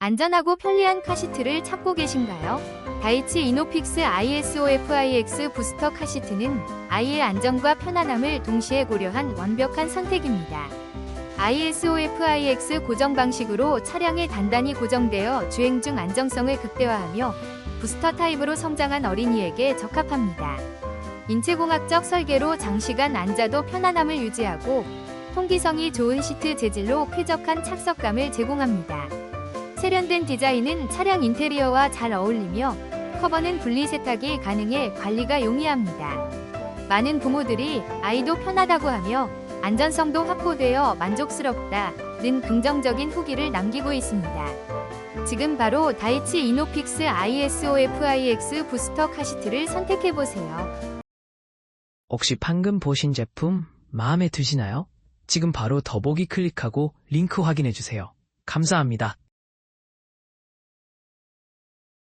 안전하고 편리한 카시트를 찾고 계신가요? 다이치 이노픽스 ISOFIX 부스터 카시트는 아이의 안전과 편안함을 동시에 고려한 완벽한 선택입니다. ISOFIX 고정 방식으로 차량에 단단히 고정되어 주행 중 안정성을 극대화하며 부스터 타입으로 성장한 어린이에게 적합합니다. 인체공학적 설계로 장시간 앉아도 편안함을 유지하고 통기성이 좋은 시트 재질로 쾌적한 착석감을 제공합니다. 세련된 디자인은 차량 인테리어와 잘 어울리며 커버는 분리 세탁이 가능해 관리가 용이합니다. 많은 부모들이 아이도 편하다고 하며 안전성도 확보되어 만족스럽다는 긍정적인 후기를 남기고 있습니다. 지금 바로 다이치 이노픽스 ISOFIX 부스터 카시트를 선택해보세요. 혹시 방금 보신 제품 마음에 드시나요? 지금 바로 더보기 클릭하고 링크 확인해주세요. 감사합니다.